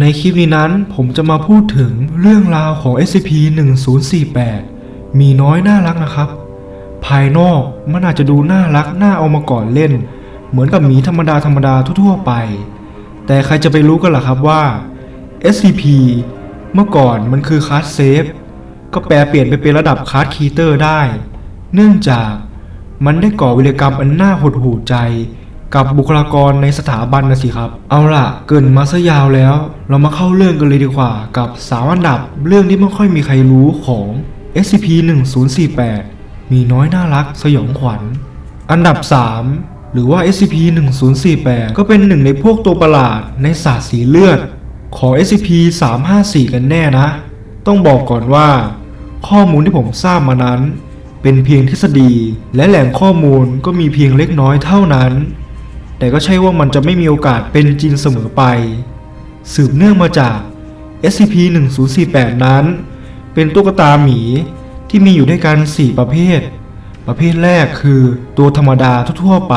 ในคลิปนี้นั้นผมจะมาพูดถึงเรื่องราวของ SCP-1048 มีน้อยน่ารักนะครับ ภายนอกมันอาจจะดูน่ารักน่าเอามาก่อนเล่น เหมือนกับหมีธรรมดาธรรมดาทั่วๆไป แต่ใครจะไปรู้กันล่ะครับว่า SCP เมื่อก่อนมันคือคลาสเซฟก็แปลเปลี่ยนไปเป็นระดับคลาสคีเตอร์ได้ เนื่องจากมันได้ก่อวิรกรรมอันน่าหดหู่ใจ กับบุคลากรในสถาบันนะสิครับ เอาล่ะ เกินมาซะยาวแล้ว เรามาเข้าเรื่องกันเลยดีกว่า กับสามอันดับเรื่องที่ไม่ค่อยมีใครรู้ของ SCP-1048 มีน้อยน่ารักสยองขวัญ อันดับ 3 หรือว่า SCP-1048 ก็เป็นหนึ่งในพวกตัวประหลาดในศาสตร์สีเลือด ของ SCP-354 กันแน่นะ ต้องบอกก่อนว่า ข้อมูลที่ผมทราบมานั้น เป็นเพียงทฤษฎี และแหล่งข้อมูลก็มีเพียงเล็กน้อยเท่านั้น แต่ก็ใช่ว่ามันจะไม่มีโอกาสเป็นจริงเสมอไป สืบเนื่องมาจาก SCP-1048 นั้น เป็นตุ๊กตาหมีที่มีอยู่ด้วยกัน 4 ประเภท ประเภทแรกคือตัวธรรมดาทั่วๆไป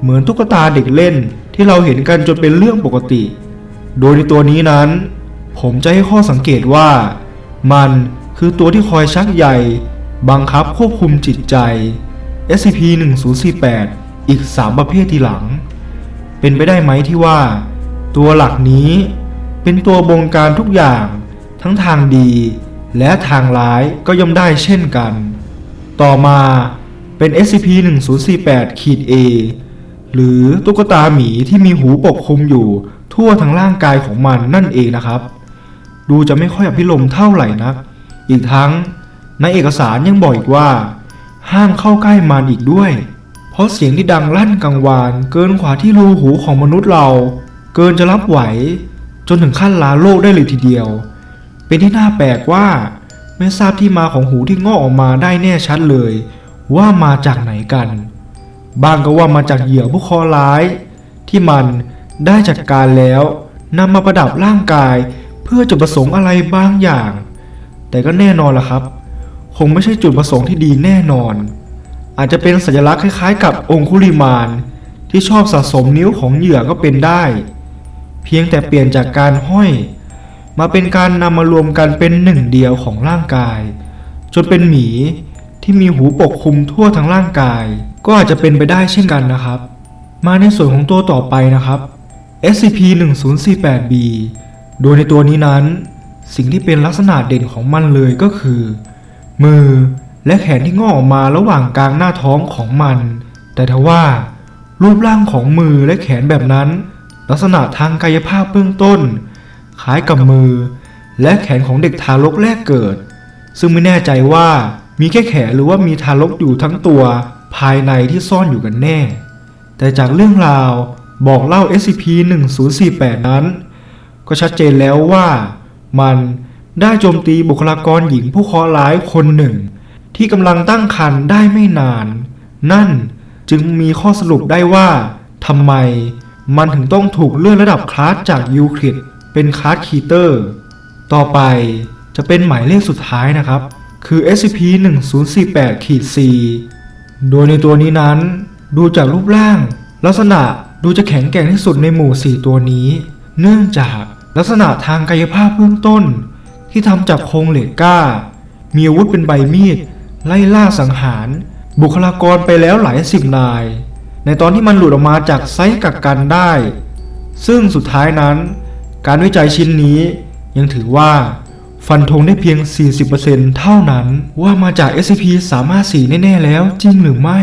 เหมือนตุ๊กตาเด็กเล่นที่เราเห็นกันจนเป็นเรื่องปกติ โดยในตัวนี้นั้น ผมจะให้ข้อสังเกตว่า มันคือตัวที่คอยชักใยบังคับควบคุมจิตใจ SCP-1048 อีก 3 ประเภททีหลัง เป็นไปได้ไหมที่ว่า ตัวหลักนี้เป็นตัวบงการทุกอย่างทั้งทางดีและทางร้ายก็ย่อมได้เช่นกัน ต่อมาเป็น SCP-1048 ขีด A หรือตุ๊กตาหมีที่มีหูปกคลุมอยู่ทั่วทั้งร่างกายของมันนั่นเองนะครับ ดูจะไม่ค่อยอภิรมเท่าไหร่นัก อีกทั้งในเอกสารยังบอกอีกว่า ห้ามเข้าใกล้มันอีกด้วย ราะเสียงที่ดังลั่นกังวาน เกินกว่าที่รูหูของมนุษย์เรา เกินจะรับไหว จนถึงขั้นลาโลกได้เลยทีเดียว เป็นที่น่าแปลกว่า ไม่ทราบที่มาของหูที่งอกออกมาได้แน่ชัดเลย ว่ามาจากไหนกัน บางก็ว่ามาจากเหยื่อผู้คราะห์ร้าย ที่มันได้จัดการแล้วนำมาประดับร่างกายเพื่อจุดประสงค์อะไรบางอย่าง แต่ก็แน่นอนล่ะครับ คงไม่ใช่จุดประสงค์ที่ดีแน่นอน อาจจะเป็นสัญลักษณ์คล้ายๆ กับองคุลิมาน ที่ชอบสะสมนิ้วของเหยื่อก็เป็นได้ เพียงแต่เปลี่ยนจากการห้อย มาเป็นการนำมารวมกันเป็นหนึ่งเดียวของร่างกาย จนเป็นหมีที่มีหูปกคลุมทั่วทั้งร่างกาย ก็อาจจะเป็นไปได้เช่นกันนะครับ มาในส่วนของตัวต่อไปนะครับ SCP-1048-B โดยในตัวนี้นั้น สิ่งที่เป็นลักษณะเด่นของมันเลยก็คือ มือ และแขนที่งอกออกมาระหว่างกลางหน้าท้องของมัน แต่ทว่า รูปร่างของมือและแขนแบบนั้น ลักษณะทางกายภาพเบื้องต้น คล้ายกับมือ และแขนของเด็กทารกแรกเกิด ซึ่งไม่แน่ใจว่ามีแค่แขนหรือว่ามีทารกอยู่ทั้งตัวภายในที่ซ่อนอยู่กันแน่ แต่จากเรื่องราวบอกเล่า SCP-1048 นั้น ก็ชัดเจนแล้วว่ามันได้โจมตีบุคลากรหญิงผู้เคราะห์ร้ายคนหนึ่ง ที่กำลังตั้งครรภ์ได้ไม่นาน นั่นจึงมีข้อสรุปได้ว่าทำไมมันถึงต้องถูกเลื่อนระดับคลาสจากยูคลิดเป็นคลาสคีเตอร์ ต่อไปจะเป็นหมายเลขสุดท้ายนะครับ คือ SCP-1048-C โดยในตัวนี้นั้น ดูจากรูปร่าง ลักษณะดูจะแข็งแกร่งที่สุดในหมู่ 4 ตัวนี้ เนื่องจากลักษณะทางกายภาพเบื้องต้น ที่ทำจากโครงเหล็กกล้า มีอาวุธเป็นใบมีด ไล่ล่าสังหาร บุคลากรไปแล้วหลายสิบนาย ในตอนที่มันหลุดออกมาจากไซต์กักกันได้ ซึ่งสุดท้ายนั้น การวิจัยชิ้นนี้ยังถือว่าฟันธงได้เพียง 40%เท่านั้นว่ามาจาก SCP-354 แน่ ๆ แล้วจริงหรือไม่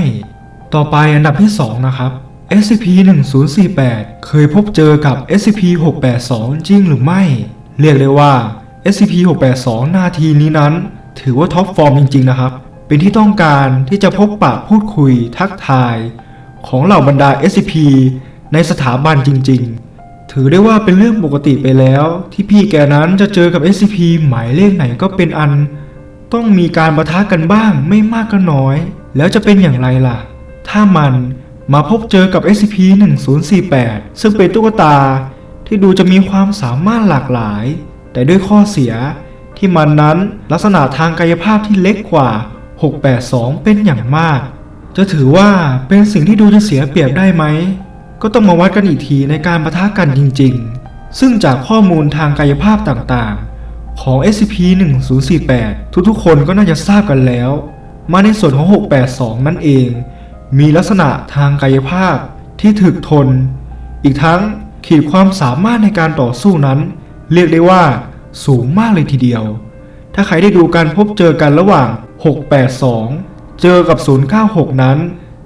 ต่อไปอันดับที่ 2 นะครับ SCP-1048 เคยพบเจอกับ SCP-682 จริงหรือไม่ เรียกได้ว่า SCP-682 นาทีนี้นั้น ถือว่าท็อปฟอร์มจริง ๆ นะครับ เป็นที่ต้องการที่จะพบปะพูดคุยทักทาย ของเหล่าบรรดา SCP ในสถาบันจริง ๆ ถือได้ว่าเป็นเรื่องปกติไปแล้ว ที่พี่แกนั้นจะเจอกับ SCP หมายเลขไหนก็เป็นอัน ต้องมีการประทะกันบ้างไม่มากก็น้อย แล้วจะเป็นอย่างไรล่ะ ถ้ามันมาพบเจอกับ SCP-1048 ซึ่งเป็นตุ๊กตาที่ดูจะมีความสามารถหลากหลาย แต่ด้วยข้อเสียที่มันนั้นลักษณะทางกายภาพที่เล็กกว่า 682 เป็นอย่างมาก จะถือว่าเป็นสิ่งที่ดูจะเสียเปรียบได้ไหม ก็ต้องมาวัดกันอีกทีในการประทะกันจริงๆ ซึ่งจากข้อมูลทางกายภาพต่างๆ ของ SCP-1048 ทุกๆ คนก็น่าจะทราบกันแล้ว มาในส่วนของ 682 นั่นเอง มีลักษณะทางกายภาพที่ถึกทน อีกทั้งขีดความสามารถในการต่อสู้นั้น เรียกได้ว่าสูงมากเลยทีเดียว ถ้าใครได้ดูการพบเจอกันระหว่าง 682 เจอกับ 096 นั้น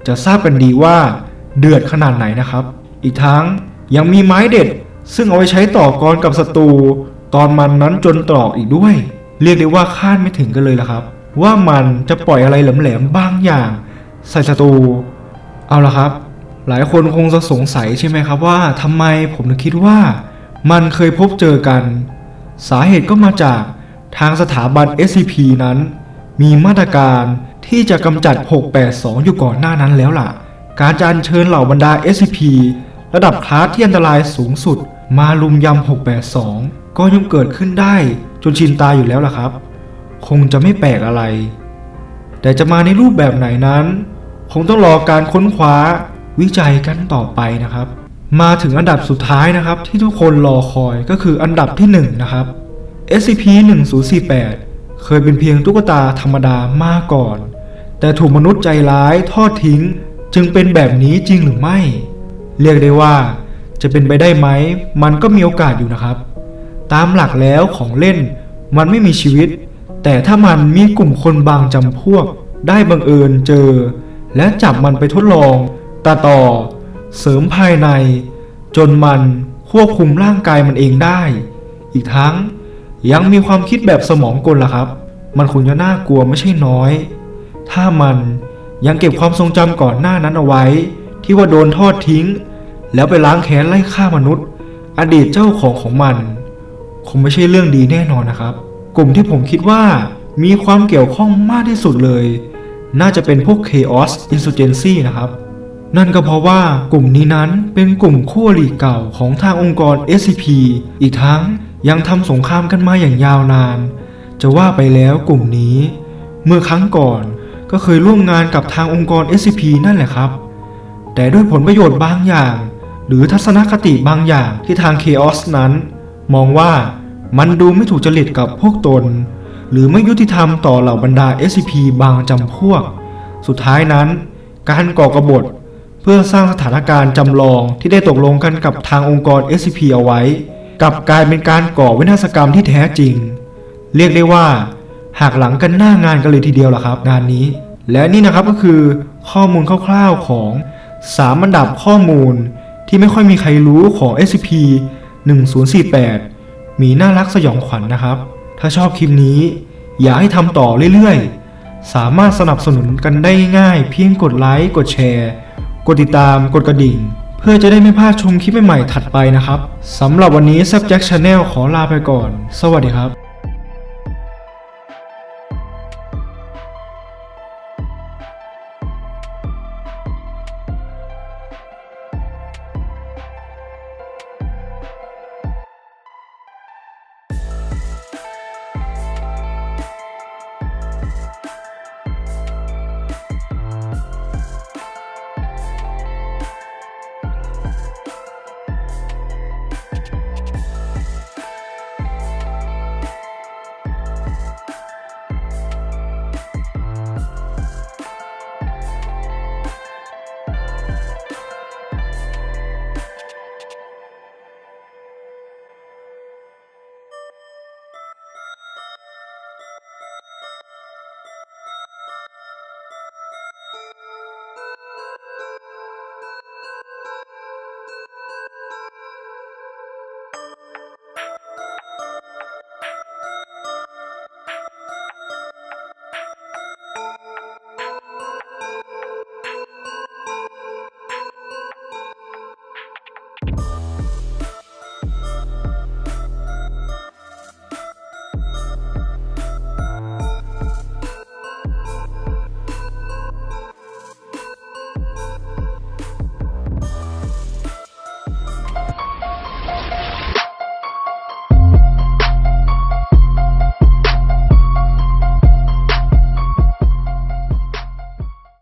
จะทราบกันดีว่าเดือดขนาดไหนนะครับ อีกทั้งยังมีไม้เด็ด ซึ่งเอาไว้ใช้ต่อกรกับศัตรูตอนมันนั้นจนตรอกอีกด้วย เรียกได้ว่าคาดไม่ถึงกันเลยละครับ ว่ามันจะปล่อยอะไรแหลมๆบางอย่าง ใส่ศัตรูเอาละครับ หลายคนคงจะสงสัยใช่ไหมครับว่าทำไมผมถึงคิดว่า มันเคยพบเจอกัน สาเหตุก็มาจากทางสถาบัน SCP นั้น มีมาตรการที่จะกำจัด 682 อยู่ก่อนหน้านั้นแล้วล่ะ การจะอัญเชิญเหล่าบรรดา SCP ระดับคลาสที่อันตรายสูงสุด มาลุมยำ 682 ก็ย่อมเกิดขึ้นได้จนชินตายอยู่แล้วล่ะครับ คงจะไม่แปลกอะไร แต่จะมาในรูปแบบไหนนั้น คงต้องรอการค้นคว้าวิจัยกันต่อไปนะครับ มาถึงอันดับสุดท้ายนะครับ ที่ทุกคนรอคอยก็คืออันดับที่ 1 นะครับ SCP-1048 เคยเป็นเพียงตุ๊กตาธรรมดามาก่อน แต่ถูกมนุษย์ใจร้ายทอดทิ้ง จึงเป็นแบบนี้จริงหรือไม่ เรียกได้ว่าจะเป็นไปได้ไหม มันก็มีโอกาสอยู่นะครับ ตามหลักแล้วของเล่นมันไม่มีชีวิต แต่ถ้ามันมีกลุ่มคนบางจำพวก ได้บังเอิญเจอ และจับมันไปทดลองตาต่อ เสริมภายใน จนมันควบคุมร่างกายมันเองได้ อีกทั้ง ยังมีความคิดแบบสมองกลล่ะครับ มันคงจะน่ากลัวไม่ใช่น้อย ถ้ามันยังเก็บความทรงจำก่อนหน้านั้นเอาไว้ ที่ว่าโดนทอดทิ้ง แล้วไปล้างแค้นไล่ฆ่ามนุษย์ อดีตเจ้าของของมัน คงไม่ใช่เรื่องดีแน่นอนนะครับ กลุ่มที่ผมคิดว่ามีความเกี่ยวข้องมากที่สุดเลย น่าจะเป็นพวก Chaos Insurgency นะครับ นั่นก็เพราะว่ากลุ่มนี้นั้นเป็นกลุ่มคู่อริเก่าของทางองค์กร SCP อีกทั้ง ยังทำสงครามกันมาอย่างยาวนาน จะว่าไปแล้วกลุ่มนี้ เมื่อครั้งก่อนก็เคยร่วมงานกับทางองค์กร SCP นั่นแหละครับ แต่ด้วยผลประโยชน์บางอย่าง หรือทัศนคติบางอย่างที่ทาง Chaos นั้น มองว่ามันดูไม่ถูกจริตกับพวกตน หรือไม่ยุติธรรมต่อเหล่าบรรดา SCP บางจำพวก สุดท้ายนั้น การก่อกบฏเพื่อสร้างสถานการณ์จำลองที่ได้ตกลงกันกับทางองค์กร SCP เอาไว้ กลับกลายเป็นการก่อวินาศกรรมที่แท้จริง เรียกได้ว่าหักหลังกันหน้างานกันเลยทีเดียวล่ะครับ งานนี้ และนี่นะครับก็คือข้อมูลคร่าวๆของ3อันดับข้อมูลที่ไม่ค่อยมีใครรู้ของ SCP 1048 มีน่ารักสยองขวัญนนะครับ ถ้าชอบคลิปนี้ อยากให้ทำต่อเรื่อยๆ สามารถสนับสนุนกันได้ง่ายเพียงกดไลค์ กดแชร์ กดติดตาม กดกระดิ่ง เพื่อจะได้ไม่พลาดชมคลิปใหม่ๆถัดไปนะครับสำหรับวันนี้ Subject Channel ขอลาไปก่อน สวัสดีครับ